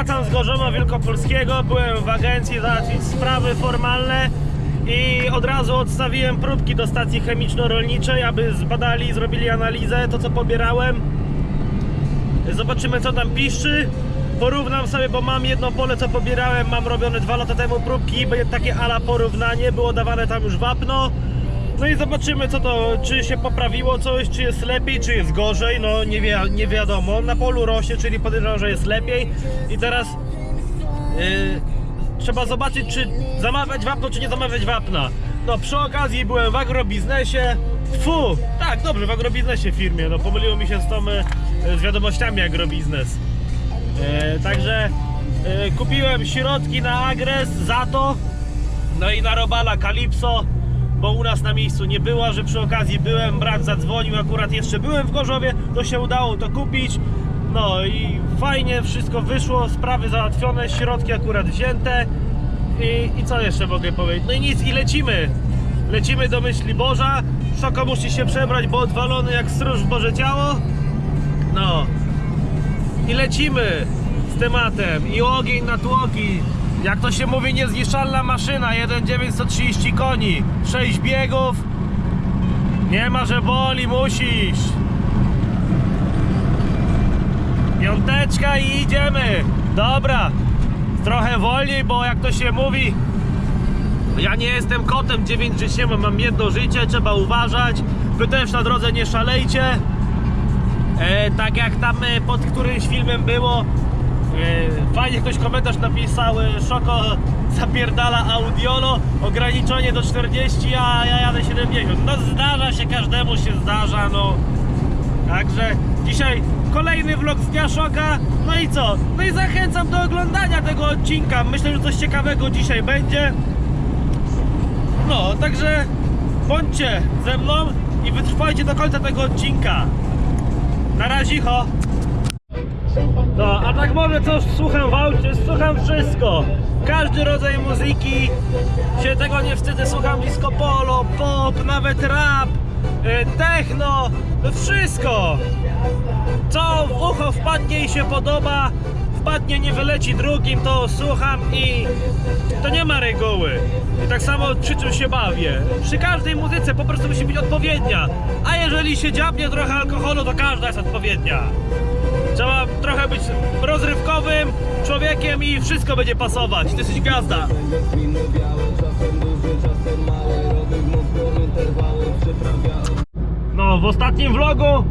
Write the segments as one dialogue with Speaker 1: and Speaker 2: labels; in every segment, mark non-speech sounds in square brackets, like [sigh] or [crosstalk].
Speaker 1: Wracam z Gorzowa Wielkopolskiego, byłem w agencji załatwić sprawy formalne i od razu odstawiłem próbki do stacji chemiczno-rolniczej, aby zbadali zrobili analizę, to co pobierałem. Zobaczymy co tam piszczy. Porównam sobie, bo mam jedno pole co pobierałem, mam robione dwa lata temu próbki, takie ala porównanie, było dawane tam już wapno. No i zobaczymy co to, czy się poprawiło coś, czy jest lepiej, czy jest gorzej, no nie, wi nie wiadomo. Na polu rośnie, czyli podejrzewam, że jest lepiej. I teraz yy, trzeba zobaczyć, czy zamawiać wapno, czy nie zamawiać wapna. No przy okazji byłem w agrobiznesie. Fu, tak, dobrze, w agrobiznesie firmie. No pomyliło mi się z tą, e, z wiadomościami agrobiznes. E, także e, kupiłem środki na agres za to, no i na robala Calypso, bo u nas na miejscu nie było, że przy okazji byłem, brat zadzwonił, akurat jeszcze byłem w Gorzowie, to się udało to kupić. No i fajnie wszystko wyszło, sprawy załatwione, środki akurat wzięte. I, I co jeszcze mogę powiedzieć? No i nic, i lecimy. Lecimy do myśli Boża. Szoko musi się przebrać, bo odwalony jak stróż w Boże ciało. No, i lecimy z tematem i ogień na tłoki jak to się mówi niezniszczalna maszyna 1,930 koni 6 biegów. Nie ma, że boli, musisz. Piąteczka i idziemy. Dobra trochę wolniej, bo jak to się mówi ja nie jestem kotem 9 życiem, mam jedno życie, trzeba uważać. Wy też na drodze nie szalejcie. E, tak jak tam e, pod którymś filmem było Fajnie ktoś komentarz napisał e, Szoko zapierdala audiolo Ograniczenie do 40, a ja jadę 70 No zdarza się, każdemu się zdarza no. Także dzisiaj kolejny vlog z dnia Szoka. No i co? No i zachęcam do oglądania tego odcinka. Myślę, że coś ciekawego dzisiaj będzie. No, także bądźcie ze mną i wytrwajcie do końca tego odcinka. Na razie, ho. No, a tak może coś słucham w aucie, słucham wszystko. Każdy rodzaj muzyki, się tego nie wstydzę, słucham disco polo, pop, nawet rap, e, techno, no wszystko. Co w ucho wpadnie i się podoba, wpadnie, nie wyleci drugim, to słucham i to nie ma reguły. I tak samo przy czym się bawię. Przy każdej muzyce po prostu musi być odpowiednia. A jeżeli się dziabnie trochę alkoholu, to każda jest odpowiednia. Trzeba trochę być rozrywkowym człowiekiem i wszystko będzie pasować. Ty jesteś gwiazda. No, w ostatnim vlogu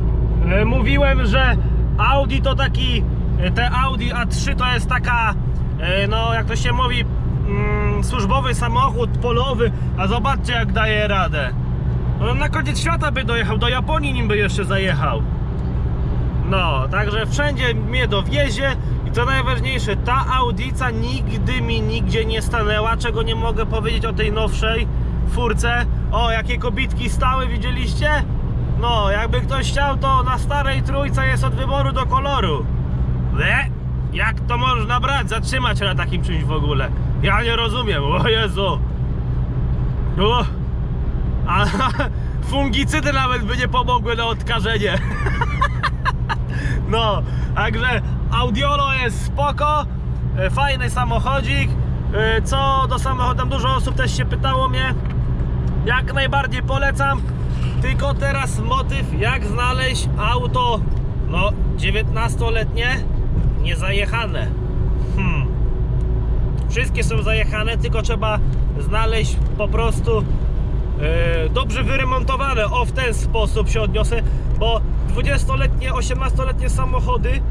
Speaker 1: e, mówiłem, że Audi to taki, e, te Audi A3 to jest taka, e, no jak to się mówi, mm, służbowy samochód polowy, a zobaczcie jak daje radę. No, na koniec świata by dojechał, do Japonii nim by jeszcze zajechał. No, także wszędzie mnie dowiezie i co najważniejsze, ta Audica nigdy mi nigdzie nie stanęła, czego nie mogę powiedzieć o tej nowszej furce. O, jakie kobitki stały, widzieliście? No, jakby ktoś chciał, to na starej trójce jest od wyboru do koloru. Le? Jak to można brać, zatrzymać na takim czymś w ogóle? Ja nie rozumiem, o Jezu. O. A [laughs] fungicydy nawet by nie pomogły na odkażenie. [laughs] No, także Audiolo jest spoko, e, fajny samochodzik. E, Co do samochodu, dużo osób też się pytało mnie. Jak najbardziej polecam. Tylko teraz motyw, jak znaleźć auto, no 19-letnie, niezajechane. Hmm. Wszystkie są zajechane, tylko trzeba znaleźć po prostu dobrze wyremontowane. O, w ten sposób się odniosę, bo 20-letnie, 18-letnie samochody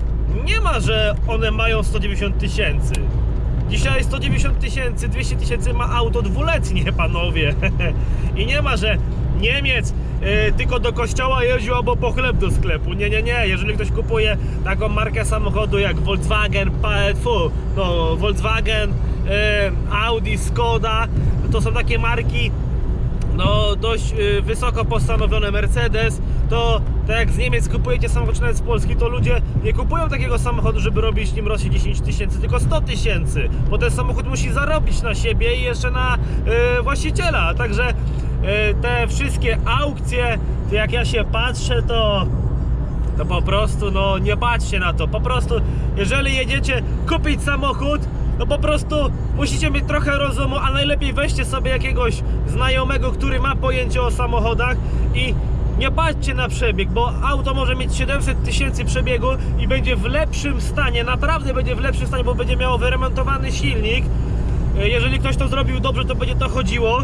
Speaker 1: nie ma, że one mają 190 tysięcy. Dzisiaj 190 tysięcy, 200 tysięcy ma auto dwuletnie, panowie. [laughs] I nie ma, że Niemiec e, tylko do kościoła jeździł albo po chleb do sklepu. Nie, nie, nie. Jeżeli ktoś kupuje taką markę samochodu jak Volkswagen, pa, fu, no, Volkswagen, e, Audi, Skoda, to są takie marki, no dość y, wysoko postanowione Mercedes, to tak jak z Niemiec kupujecie samochód nawet z Polski, to ludzie nie kupują takiego samochodu, żeby robić nim rocznie 10 tysięcy, tylko 100 tysięcy, bo ten samochód musi zarobić na siebie i jeszcze na y, właściciela, także y, te wszystkie aukcje, to jak ja się patrzę, to to po prostu no nie patrzcie na to. Po prostu jeżeli jedziecie kupić samochód, no po prostu musicie mieć trochę rozumu, a najlepiej weźcie sobie jakiegoś znajomego, który ma pojęcie o samochodach i nie patrzcie na przebieg, bo auto może mieć 700 tysięcy przebiegu i będzie w lepszym stanie, naprawdę będzie w lepszym stanie, bo będzie miało wyremontowany silnik. E, Jeżeli ktoś to zrobił dobrze, to będzie to chodziło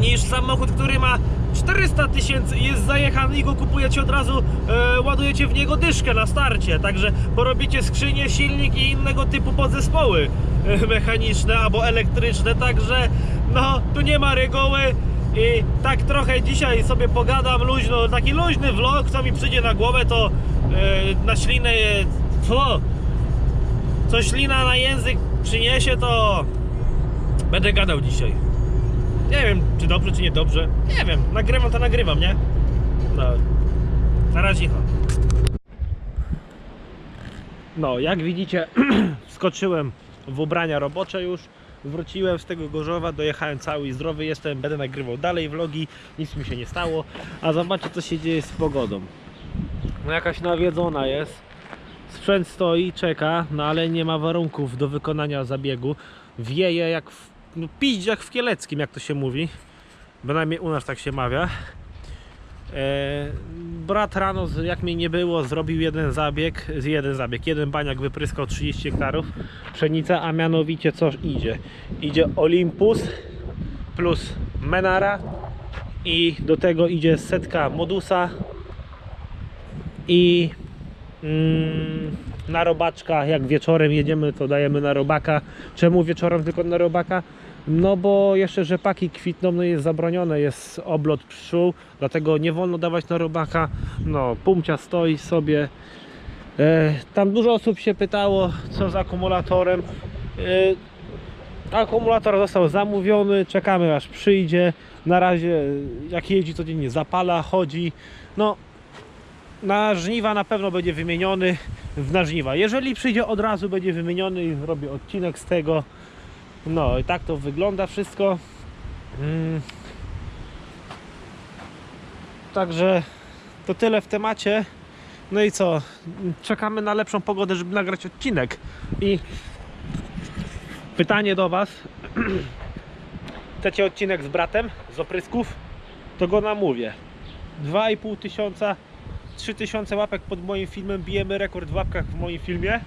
Speaker 1: niż samochód, który ma 400 tysięcy jest zajechany i go kupujecie od razu, e, ładujecie w niego dyszkę na starcie, także porobicie skrzynię, silnik i innego typu podzespoły e, mechaniczne albo elektryczne, także no tu nie ma reguły i tak trochę dzisiaj sobie pogadam luźno, taki luźny vlog, co mi przyjdzie na głowę to e, na ślinę, co? Co ślina na język przyniesie to będę gadał dzisiaj. Nie wiem, czy dobrze, czy niedobrze. Nie wiem, nagrywam to nagrywam, nie? No. Na razie. No, jak widzicie, [clears throat] wskoczyłem w ubrania robocze już. Wróciłem z tego Gorzowa, dojechałem cały i zdrowy jestem, będę nagrywał dalej vlogi, nic mi się nie stało. A zobaczcie co się dzieje z pogodą. No jakaś nawiedzona jest. Sprzęt stoi, czeka, no ale nie ma warunków do wykonania zabiegu. Wieje jak w, pić jak w Kieleckim, jak to się mówi. Bynajmniej u nas tak się mawia. E, brat rano, jak mnie nie było, zrobił jeden zabieg, z- jeden zabieg, jeden baniak wypryskał 30 hektarów pszenicy, a mianowicie co idzie? Idzie Olympus plus Menara i do tego idzie setka Modusa i mm, na robaczka, jak wieczorem jedziemy, to dajemy na robaka. Czemu wieczorem tylko na robaka? No bo jeszcze rzepaki kwitną, no jest zabronione, jest oblot pszczół, dlatego nie wolno dawać na robaka. No, pumcia stoi sobie. E, tam dużo osób się pytało, co z akumulatorem. E, akumulator został zamówiony, czekamy aż przyjdzie. Na razie jak jeździ codziennie zapala, chodzi. No na żniwa na pewno będzie wymieniony w na żniwa. Jeżeli przyjdzie od razu będzie wymieniony i robię odcinek z tego. No i tak to wygląda wszystko. Mm. Także to tyle w temacie. No i co? Czekamy na lepszą pogodę, żeby nagrać odcinek. I pytanie do Was. [clears throat] Chcecie odcinek z bratem z oprysków? To go namówię. 2,5 tysiąca 3000 łapek pod moim filmem, bijemy rekord w łapkach w moim filmie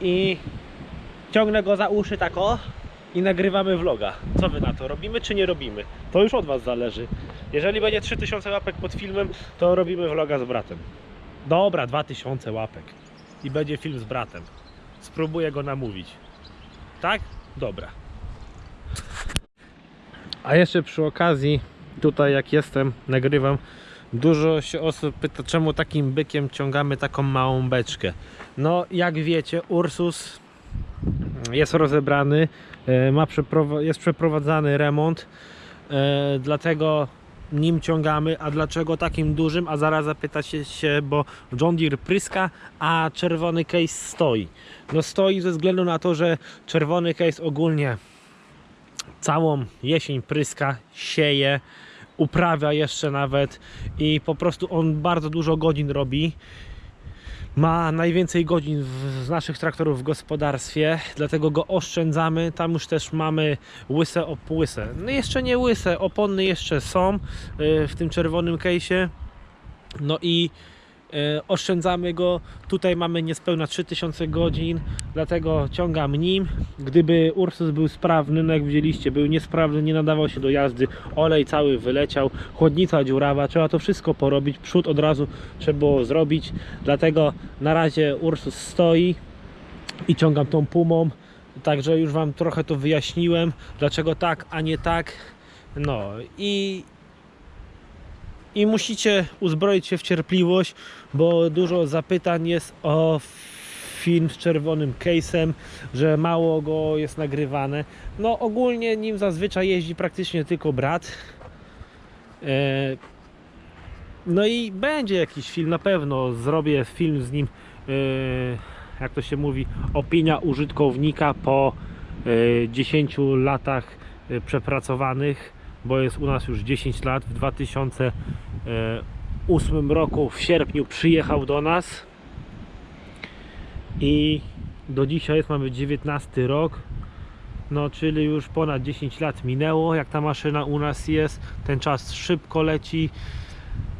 Speaker 1: i ciągnę go za uszy tak o i nagrywamy vloga. Co wy na to? Robimy czy nie robimy? To już od was zależy. Jeżeli będzie 3000 łapek pod filmem, to robimy vloga z bratem. Dobra, 2000 łapek i będzie film z bratem. Spróbuję go namówić. Tak? Dobra. A jeszcze przy okazji, tutaj jak jestem, nagrywam, Dużo się osób pyta, czemu takim bykiem ciągamy taką małą beczkę. No, jak wiecie, Ursus jest rozebrany, ma przeprowa- jest przeprowadzany remont, e, dlatego nim ciągamy. A dlaczego takim dużym? A zaraz zapytacie się, bo John Deere pryska, a czerwony case stoi. No stoi ze względu na to, że czerwony case ogólnie całą jesień pryska, sieje, uprawia jeszcze nawet i po prostu on bardzo dużo godzin robi. Ma najwięcej godzin w- z naszych traktorów w gospodarstwie, dlatego go oszczędzamy. Tam już też mamy łyse opłyse. No jeszcze nie łyse, opony jeszcze są y, w tym czerwonym case'ie. No i oszczędzamy go. Tutaj mamy niespełna 3000 godzin, dlatego ciągam nim. Gdyby Ursus był sprawny, no jak widzieliście, był niesprawny, nie nadawał się do jazdy, olej cały wyleciał, chłodnica dziurawa, trzeba to wszystko porobić, przód od razu trzeba było zrobić, dlatego na razie Ursus stoi i ciągam tą pumą. Także już Wam trochę to wyjaśniłem, dlaczego tak, a nie tak. No i i musicie uzbroić się w cierpliwość, bo dużo zapytań jest o film z czerwonym case'em, że mało go jest nagrywane. No ogólnie nim zazwyczaj jeździ praktycznie tylko brat. E, No i będzie jakiś film, na pewno zrobię film z nim, e, jak to się mówi, opinia użytkownika po e, 10 latach e, przepracowanych, bo jest u nas już 10 lat. W 2000 e, 2008 roku w sierpniu przyjechał do nas. I do dzisiaj jest, mamy 19 rok. No czyli już ponad 10 lat minęło jak ta maszyna u nas jest. Ten czas szybko leci.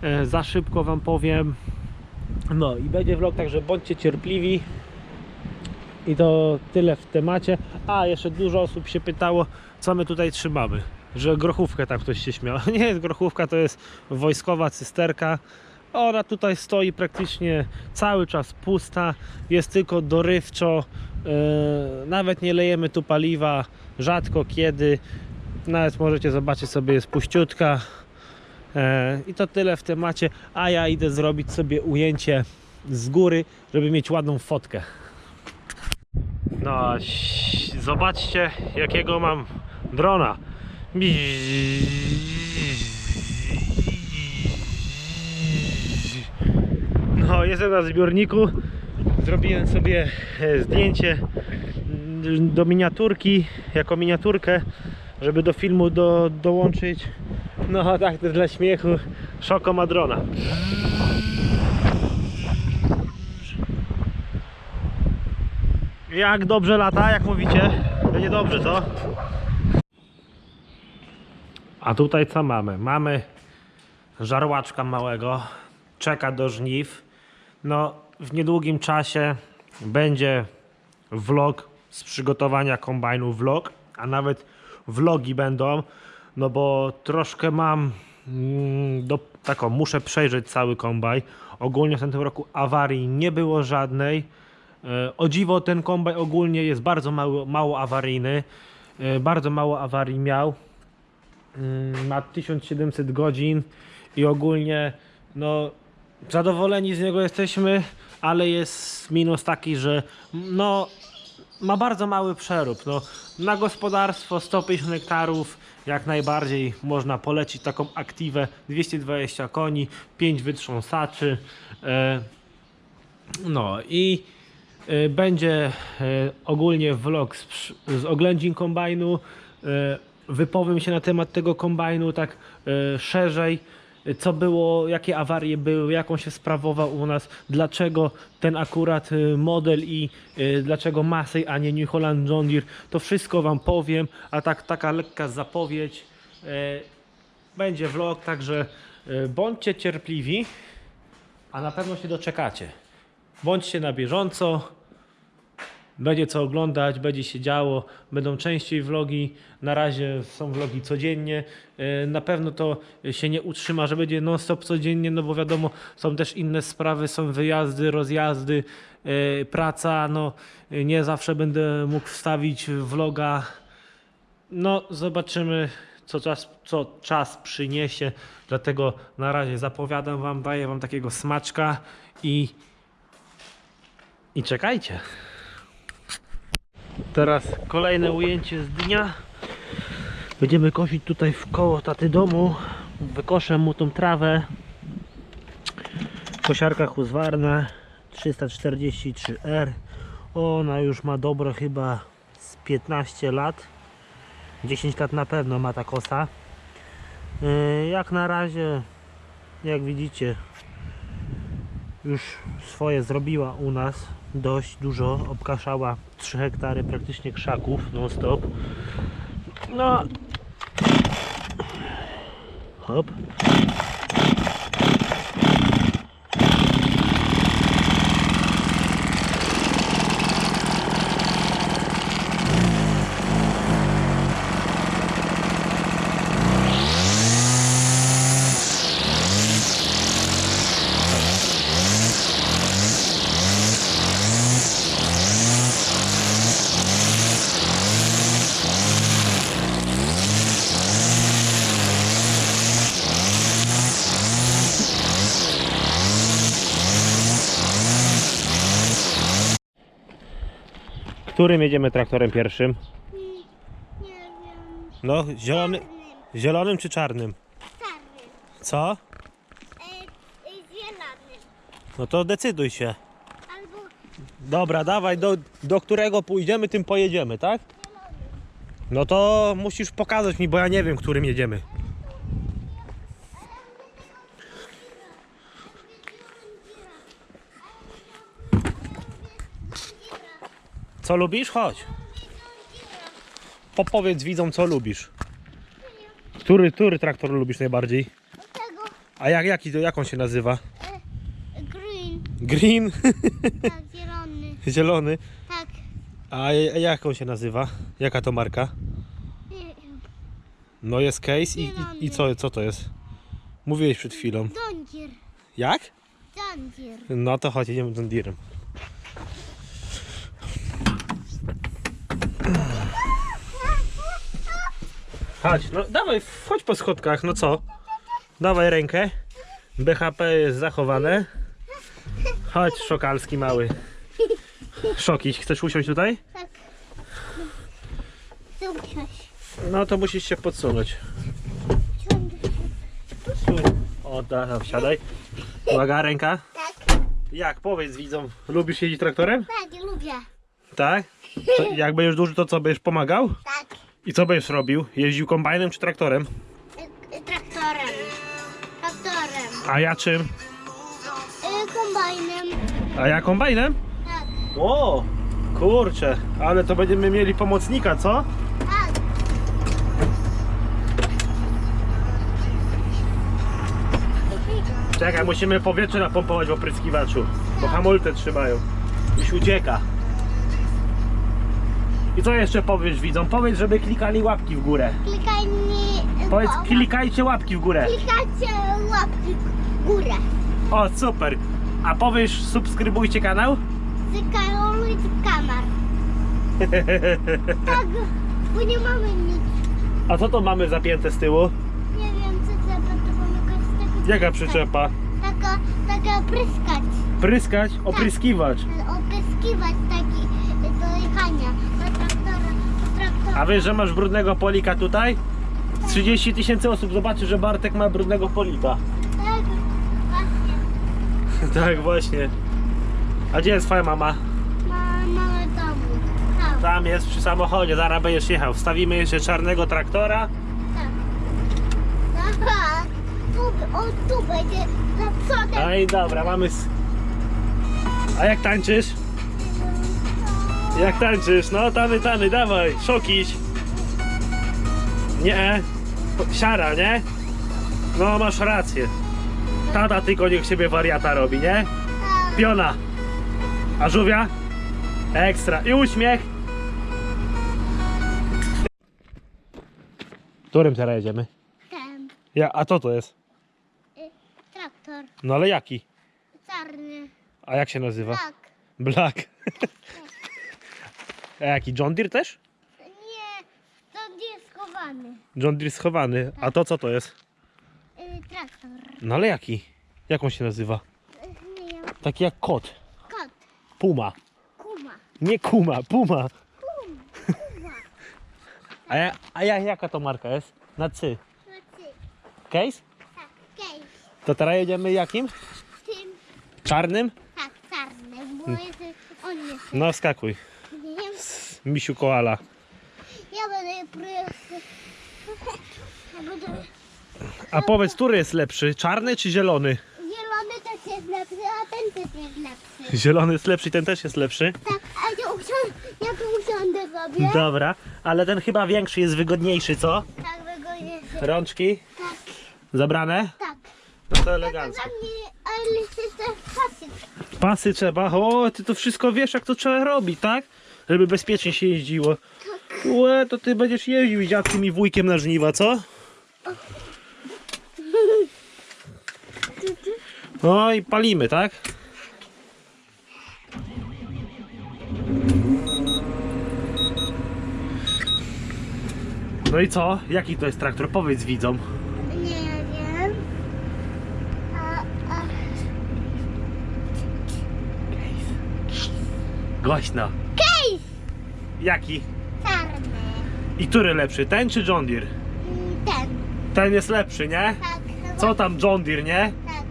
Speaker 1: E, za szybko wam powiem. No i będzie vlog, także bądźcie cierpliwi. I to tyle w temacie. A jeszcze dużo osób się pytało co my tutaj trzymamy że grochówkę tam ktoś się śmiał. [laughs] Nie jest grochówka, to jest wojskowa cysterka. Ona tutaj stoi praktycznie cały czas pusta, jest tylko dorywczo, e, nawet nie lejemy tu paliwa, rzadko kiedy, nawet możecie zobaczyć sobie jest puściutka. E, i to tyle w temacie, a ja idę zrobić sobie ujęcie z góry, żeby mieć ładną fotkę. No, zobaczcie jakiego mam drona. No, jestem na zbiorniku. Zrobiłem sobie e, zdjęcie mm, do miniaturki, jako miniaturkę, żeby do filmu do, dołączyć. No, tak, to dla śmiechu. Szoko ma drona. Jak dobrze lata, jak mówicie? Będzie dobrze, co? A tutaj co mamy? Mamy żarłaczka małego, czeka do żniw. No, w niedługim czasie będzie vlog z przygotowania kombajnu vlog, a nawet vlogi będą, no bo troszkę mam mm, do, taką, muszę przejrzeć cały kombaj. Ogólnie w tym roku awarii nie było żadnej. E, O dziwo ten kombaj ogólnie jest bardzo mało, mało awaryjny. E, Bardzo mało awarii miał. Mm, Ma 1700 godzin i ogólnie no zadowoleni z niego jesteśmy, ale jest minus taki, że no ma bardzo mały przerób. No, na gospodarstwo 150 hektarów jak najbardziej można polecić taką aktywę 220 koni, 5 wytrząsaczy. E, no i e, będzie e, ogólnie vlog z, z oględzin kombajnu. Wypowiem się na temat tego kombajnu tak e, szerzej. Co było, jakie awarie były, jak on się sprawował u nas, dlaczego ten akurat e, model i e, dlaczego Massey, a nie New Holland John Deere, to wszystko Wam powiem, a tak taka lekka zapowiedź. Będzie vlog, także bądźcie cierpliwi, a na pewno się doczekacie. Bądźcie na bieżąco. Będzie co oglądać, będzie się działo, będą częściej vlogi. Na razie są vlogi codziennie. E, Na pewno to się nie utrzyma, że będzie non-stop codziennie, no bo wiadomo, są też inne sprawy, są wyjazdy, rozjazdy, e, praca. No, nie zawsze będę mógł wstawić vloga. No, zobaczymy, co czas, co czas przyniesie. Dlatego na razie zapowiadam Wam, daję Wam takiego smaczka i, i czekajcie. Teraz kolejne ujęcie z dnia. Będziemy kosić tutaj w koło taty domu. Wykoszę mu tą trawę. Kosiarka Husqvarna 343R. Ona już ma dobre chyba z 15 lat. 10 lat na pewno ma ta kosa. Yy, Jak na razie, jak widzicie, już swoje zrobiła u nas dość dużo, obkaszała 3 hektary praktycznie krzaków non stop. No hop. Którym jedziemy traktorem pierwszym?
Speaker 2: Nie wiem.
Speaker 1: No, zielony,
Speaker 2: Czarnym.
Speaker 1: zielonym czy czarnym?
Speaker 2: Czarnym.
Speaker 1: Co?
Speaker 2: E, e, zielony.
Speaker 1: No to decyduj się.
Speaker 2: Albo
Speaker 1: Dobra, dawaj, do, do którego pójdziemy, tym pojedziemy, tak?
Speaker 2: zielony.
Speaker 1: No to musisz pokazać mi, bo ja nie wiem, którym jedziemy. Co lubisz? Chodź. Popowiedz widzom, co lubisz. Który, który traktor lubisz najbardziej?
Speaker 2: Tego
Speaker 1: A jak, jaki, jak on się nazywa?
Speaker 2: e, green,
Speaker 1: Green?
Speaker 2: tak, [laughs] zielony,
Speaker 1: Zielony.
Speaker 2: tak.
Speaker 1: A j- jak on się nazywa? Jaka to marka?
Speaker 2: Nie wiem.
Speaker 1: No jest case i, i, i co, co to jest? Mówiłeś przed chwilą.
Speaker 2: Dondzier,
Speaker 1: Jak?
Speaker 2: dondzier.
Speaker 1: No to chodź, idziemy John Deerem. Chodź, no dawaj, chodź po schodkach, no co? Dawaj rękę. BHP jest zachowane. Chodź, szokalski mały. Szokić, chcesz usiąść tutaj?
Speaker 2: Tak.
Speaker 1: No to musisz się podsunąć. O, da, da, wsiadaj. Uwaga, ręka.
Speaker 2: Tak,
Speaker 1: Jak, powiedz widzom, lubisz jeździć traktorem?
Speaker 2: tak, lubię.
Speaker 1: Tak? To jak będziesz duży, to co, będziesz pomagał?
Speaker 2: Tak.
Speaker 1: I co będziesz robił? Jeździł kombajnem czy traktorem?
Speaker 2: E, e, Traktorem. Traktorem.
Speaker 1: A ja czym?
Speaker 2: E, Kombajnem.
Speaker 1: A ja kombajnem?
Speaker 2: Tak,
Speaker 1: O, kurczę, ale to będziemy mieli pomocnika, co?
Speaker 2: tak.
Speaker 1: Czekaj, musimy powietrze napompować w opryskiwaczu, bo hamulce trzymają. Już ucieka. I co jeszcze powiesz widzom? Powiedz, żeby klikali łapki w górę.
Speaker 2: Klikaj nie...
Speaker 1: Powiedz,
Speaker 2: bo-
Speaker 1: klikajcie łapki w górę.
Speaker 2: Klikajcie łapki w górę.
Speaker 1: O, super. A powiesz, subskrybujcie kanał?
Speaker 2: Zykajoluj kamer. [laughs] Tak, bo nie mamy nic.
Speaker 1: A co to mamy zapięte z tyłu?
Speaker 2: Nie wiem, co trzeba, to pomagać z tego
Speaker 1: Jaka przyczepa?
Speaker 2: Taka, taka pryskać.
Speaker 1: Pryskać? Opryskiwacz.
Speaker 2: Opryskiwać taki do jechania. Do traktora. Do traktora.
Speaker 1: A wiesz, że masz brudnego polika tutaj? 30 tysięcy osób zobaczy, że Bartek ma brudnego polika.
Speaker 2: Tak, [laughs] właśnie.
Speaker 1: Tak, właśnie. A gdzie jest twoja mama?
Speaker 2: Ma małe domu. Tak,
Speaker 1: Tam jest przy samochodzie, zaraz będziesz jechał. Wstawimy jeszcze czarnego traktora.
Speaker 2: tak. Tak. Tu, o, tu będzie za przodem.
Speaker 1: No i dobra, mamy... s- A jak tańczysz? Jak tańczysz? No tany, tany, dawaj, szokić. Nie, siara, nie? No masz rację. Tata tylko niech siebie wariata robi, nie? Piona. A żółwia? Ekstra. I uśmiech. Którym teraz jedziemy?
Speaker 2: Ten.
Speaker 1: Ja, a co to jest?
Speaker 2: Y, traktor.
Speaker 1: No ale jaki?
Speaker 2: Czarny.
Speaker 1: A jak się nazywa? [laughs]
Speaker 2: Tak.
Speaker 1: Black. A jaki? John Deere też?
Speaker 2: Nie, to nie schowany.
Speaker 1: John Deere schowany. A to co to jest?
Speaker 2: Y, traktor.
Speaker 1: No ale jaki? Jak on się nazywa?
Speaker 2: Y, nie wiem.
Speaker 1: Taki jak kot.
Speaker 2: Kot.
Speaker 1: Puma.
Speaker 2: Kuma.
Speaker 1: Nie kuma, puma.
Speaker 2: Kum. Kuma.
Speaker 1: A, ja, a ja, jaka to marka jest? Na cy.
Speaker 2: Znaczy,
Speaker 1: Case?
Speaker 2: tak, kej.
Speaker 1: To teraz jedziemy jakim?
Speaker 2: Tym,
Speaker 1: Czarnym?
Speaker 2: tak, czarny, bo jest, on jest,
Speaker 1: No skakuj. Misiu koala.
Speaker 2: ja będę próbował, ja będę,
Speaker 1: A powiedz, który jest lepszy? Czarny czy zielony?
Speaker 2: zielony też jest lepszy, a ten też jest lepszy.
Speaker 1: Zielony jest lepszy i ten też jest lepszy.
Speaker 2: Tak, a ja ja tu usiądę sobie.
Speaker 1: Dobra, ale ten chyba większy jest wygodniejszy, co?
Speaker 2: Tak, wygodnie.
Speaker 1: Rączki
Speaker 2: Tak,
Speaker 1: zabrane?
Speaker 2: tak.
Speaker 1: No to elegancko.
Speaker 2: ale też pasy.
Speaker 1: Pasy trzeba. O, ty to wszystko wiesz, jak to trzeba robić, tak? Żeby bezpiecznie się jeździło. Łe, to ty będziesz jeździł z dziadkiem i wujkiem na żniwa, co? No i palimy, tak? No i co? Jaki to jest traktor? Powiedz widzom.
Speaker 2: Nie wiem. A, a,
Speaker 1: Głośno. Jaki?
Speaker 2: Czarny.
Speaker 1: I który lepszy? Ten czy John Deere?
Speaker 2: Mm, Ten.
Speaker 1: Ten jest lepszy, nie?
Speaker 2: Tak.
Speaker 1: Co tam John Deere, nie?
Speaker 2: Tak,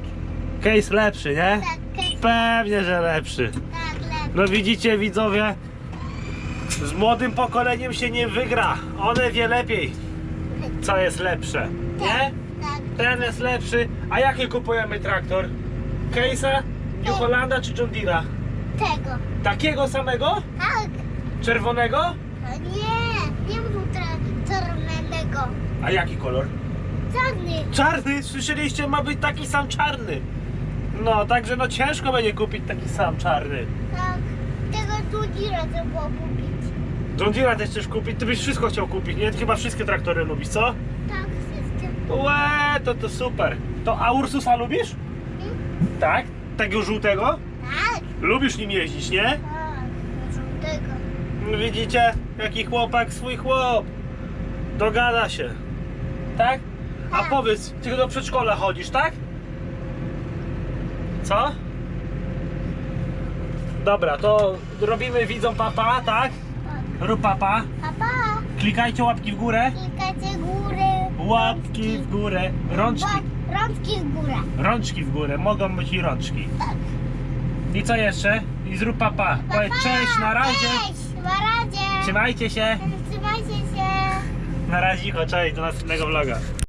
Speaker 1: Case lepszy, nie?
Speaker 2: tak, case.
Speaker 1: Pewnie, że lepszy.
Speaker 2: Tak, lepszy.
Speaker 1: No widzicie widzowie, z młodym pokoleniem się nie wygra. One wie lepiej, co jest lepsze, nie?
Speaker 2: Tak,
Speaker 1: Ten jest lepszy. A jaki kupujemy traktor? Case'a, New czy John Deere'a?
Speaker 2: tego.
Speaker 1: Takiego samego?
Speaker 2: Tak.
Speaker 1: Czerwonego?
Speaker 2: A nie, nie mam tra-.
Speaker 1: A jaki kolor?
Speaker 2: Czarny.
Speaker 1: Czarny, słyszeliście, ma być taki sam czarny. No, także no ciężko będzie kupić taki sam czarny.
Speaker 2: Tak. Tego tu dziura trzeba kupić.
Speaker 1: John Deere też chcesz kupić? Ty byś wszystko chciał kupić, nie? Ty chyba wszystkie traktory lubisz, co?
Speaker 2: Tak, wszystkie.
Speaker 1: Łe, to to super. To a Ursusa lubisz? Tak? Tego żółtego?
Speaker 2: Tak.
Speaker 1: Lubisz nim jeździć, nie?
Speaker 2: Tak.
Speaker 1: Widzicie, jaki chłopak, swój chłop. Dogada się. Tak? A
Speaker 2: Tak.
Speaker 1: powiedz, ty do przedszkola chodzisz, tak? Co? Dobra, to robimy widzą papa, tak? Rób papa.
Speaker 2: Papa.
Speaker 1: Klikajcie łapki w górę.
Speaker 2: Klikacie góry.
Speaker 1: Łapki w górę. Rączki.
Speaker 2: Rączki w górę.
Speaker 1: Rączki w górę. Mogą być i rączki.
Speaker 2: Tak.
Speaker 1: I co jeszcze? I zrób papa. Powiedz
Speaker 2: Papa.
Speaker 1: cześć, na razie.
Speaker 2: Cześć, na razie.
Speaker 1: Trzymajcie się.
Speaker 2: Trzymajcie się.
Speaker 1: Na razie, cześć, do następnego vloga.